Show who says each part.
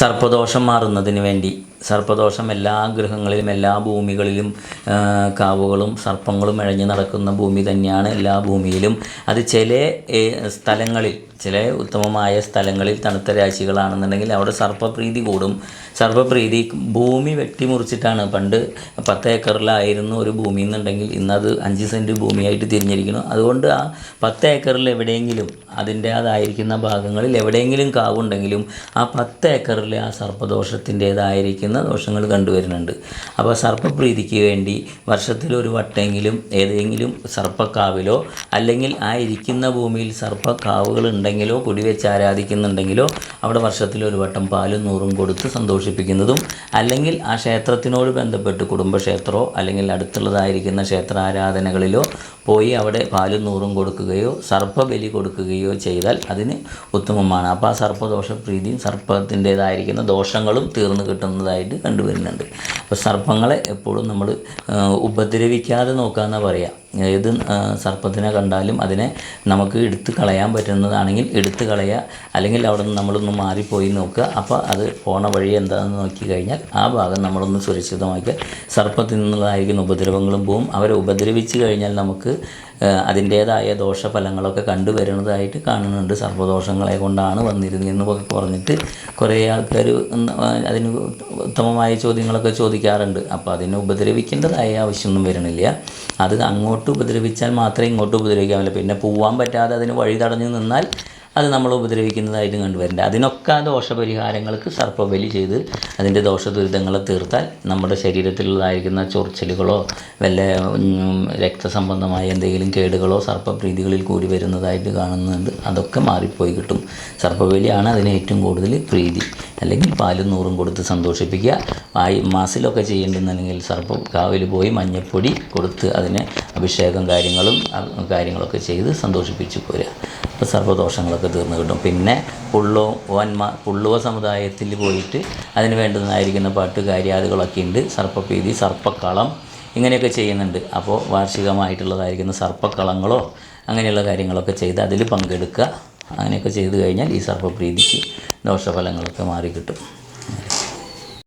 Speaker 1: സർപ്പദോഷം മാറുന്നതിന് വേണ്ടി. സർപ്പദോഷം എല്ലാ ഗ്രഹങ്ങളിലും എല്ലാ ഭൂമികളിലും കാവുകളും സർപ്പങ്ങളും ഇഴഞ്ഞു നടക്കുന്ന ഭൂമി തന്നെയാണ് എല്ലാ ഭൂമിയിലും. അത് ചില സ്ഥലങ്ങളിൽ ചില ഉത്തമമായ സ്ഥലങ്ങളിൽ തണുത്ത രാശികളാണെന്നുണ്ടെങ്കിൽ അവിടെ സർപ്പപ്രീതി കൂടും. സർപ്പപ്രീതി ഭൂമി വെട്ടിമുറിച്ചിട്ടാണ്. പണ്ട് പത്ത് ഏക്കറിലായിരുന്നു ഒരു ഭൂമി എന്നുണ്ടെങ്കിൽ ഇന്നത് അഞ്ച് സെന്റ് ഭൂമിയായിട്ട് തിരിഞ്ഞിരിക്കുന്നു. അതുകൊണ്ട് ആ പത്ത് ഏക്കറിൽ എവിടെയെങ്കിലും അതിന്റേതായിരിക്കുന്ന ഭാഗങ്ങളിൽ എവിടെയെങ്കിലും കാവുണ്ടെങ്കിലും ആ പത്ത് ഏക്കറിൽ ആ സർപ്പദോഷത്തിന്റേതായിരിക്കുന്ന ദോഷങ്ങൾ കണ്ടുവരുന്നുണ്ട്. അപ്പോൾ സർപ്പപ്രീതിക്ക് വേണ്ടി വർഷത്തിൽ ഒരു വട്ടെങ്കിലും ഏതെങ്കിലും സർപ്പക്കാവിലോ അല്ലെങ്കിൽ ആ ഇരിക്കുന്ന ഭൂമിയിൽ സർപ്പക്കാവുകൾ ഉണ്ടെങ്കിലോ കുടിവെച്ച് ആരാധിക്കുന്നുണ്ടെങ്കിലോ അവിടെ വർഷത്തിൽ ഒരു വട്ടം പാലും നൂറും കൊടുത്ത് സന്തോഷിപ്പിക്കുന്നതും അല്ലെങ്കിൽ ആ ക്ഷേത്രത്തിനോട് ബന്ധപ്പെട്ട് കുടുംബക്ഷേത്രമോ അല്ലെങ്കിൽ അടുത്തുള്ളതായിരിക്കുന്ന ക്ഷേത്ര ആരാധനകളിലോ പോയി അവിടെ പാലും നൂറും കൊടുക്കുകയോ സർപ്പബലി കൊടുക്കുകയോ ചെയ്താൽ അതിന് ഉത്തമമാണ്. അപ്പോൾ ആ സർപ്പദോഷ പ്രീതിയും സർപ്പത്തിന്റേതായിരിക്കുന്ന ദോഷങ്ങളും തീർന്നു കിട്ടുന്നതായിട്ട് കണ്ടുവരുന്നുണ്ട്. അപ്പോൾ സർപ്പങ്ങളെ എപ്പോഴും നമ്മൾ ഉപദ്രവിക്കാതെ നോക്കാമെന്നാണ് പറയുക ഏത് സർപ്പത്തിനെ കണ്ടാലും അതിനെ നമുക്ക് എടുത്തു കളയാൻ പറ്റുന്നതാണെങ്കിൽ എടുത്തു കളയുക അല്ലെങ്കിൽ അവിടെ നിന്ന് നമ്മളൊന്ന് മാറിപ്പോയി നോക്കുക. അപ്പോൾ അത് പോണ വഴി എന്താണെന്ന് നോക്കി കഴിഞ്ഞാൽ ആ ഭാഗം നമ്മളൊന്ന് സുരക്ഷിതമാക്കുക സർപ്പത്തിൽ നിന്നുള്ളതായിരിക്കുന്ന ഉപദ്രവങ്ങളും പോവും. അവരെ ഉപദ്രവിച്ച് കഴിഞ്ഞാൽ നമുക്ക് അതിന്റേതായ ദോഷഫലങ്ങളൊക്കെ കണ്ടുവരുന്നതായിട്ട് കാണുന്നുണ്ട്. സർവദോഷങ്ങളെ കൊണ്ടാണ് വന്നിരുന്നതെന്ന് എന്ന് പറഞ്ഞിട്ട് കുറേ ആൾക്കാർ അതിന് ഉത്തമമായ ചോദ്യങ്ങളൊക്കെ ചോദിക്കാറുണ്ട്. അപ്പോൾ അതിനെ ഉപദ്രവിക്കേണ്ടതായ ആവശ്യമൊന്നും വരണില്ല അത് അങ്ങോട്ട് ഉപദ്രവിച്ചാൽ മാത്രമേ ഇങ്ങോട്ട് ഉപദ്രവിക്കാൻ പിന്നെ പോവാൻ പറ്റാതെ അതിന് വഴി തടഞ്ഞു നിന്നാൽ അത് നമ്മൾ ഉപദ്രവിക്കുന്നതായിട്ടും കണ്ടുവരുന്നുണ്ട് അതിനൊക്കെ ആ ദോഷപരിഹാരങ്ങൾക്ക് സർപ്പബലി ചെയ്ത് അതിന്റെ ദോഷദുരിതങ്ങളെ തീർത്താൽ നമ്മുടെ ശരീരത്തിലുള്ളതായിരിക്കുന്ന ചൊറിച്ചലുകളോ വല്ല രക്തസംബന്ധമായ എന്തെങ്കിലും കേടുകളോ സർപ്പപ്രീതികളിൽ കൂടി വരുന്നതായിട്ട് കാണുന്നുണ്ട്. അതൊക്കെ മാറിപ്പോയി കിട്ടും. സർപ്പബലിയാണ് അതിന് ഏറ്റവും കൂടുതൽ പ്രീതി. അല്ലെങ്കിൽ പാലും നൂറും കൊടുത്ത് സന്തോഷിപ്പിക്കുക. ആയി മാസിലൊക്കെ ചെയ്യേണ്ടുന്നില്ലെങ്കിൽ സർപ്പ കാവിൽ പോയി മഞ്ഞപ്പൊടി കൊടുത്ത് അതിന് അഭിഷേകം കാര്യങ്ങളും കാര്യങ്ങളൊക്കെ ചെയ്ത് സന്തോഷിപ്പിച്ച് പോരുക. സർവദോഷങ്ങളൊക്കെ തീർന്നു കിട്ടും. പിന്നെ പുള്ളോ വന്മ പുള്ളുവ സമുദായത്തിൽ പോയിട്ട് അതിന് വേണ്ടുന്നതായിരിക്കുന്ന പാട്ട് കാര്യാദികളൊക്കെ ഉണ്ട്. സർപ്പപ്രീതി സർപ്പക്കളം ഇങ്ങനെയൊക്കെ ചെയ്യുന്നുണ്ട്. അപ്പോൾ വാർഷികമായിട്ടുള്ളതായിരിക്കുന്ന സർപ്പക്കളങ്ങളോ അങ്ങനെയുള്ള കാര്യങ്ങളൊക്കെ ചെയ്ത് അതിൽ പങ്കെടുക്കുക. അങ്ങനെയൊക്കെ ചെയ്തു കഴിഞ്ഞാൽ ഈ സർപ്പപ്രീതിക്ക് ദോഷഫലങ്ങളൊക്കെ മാറിക്കിട്ടും.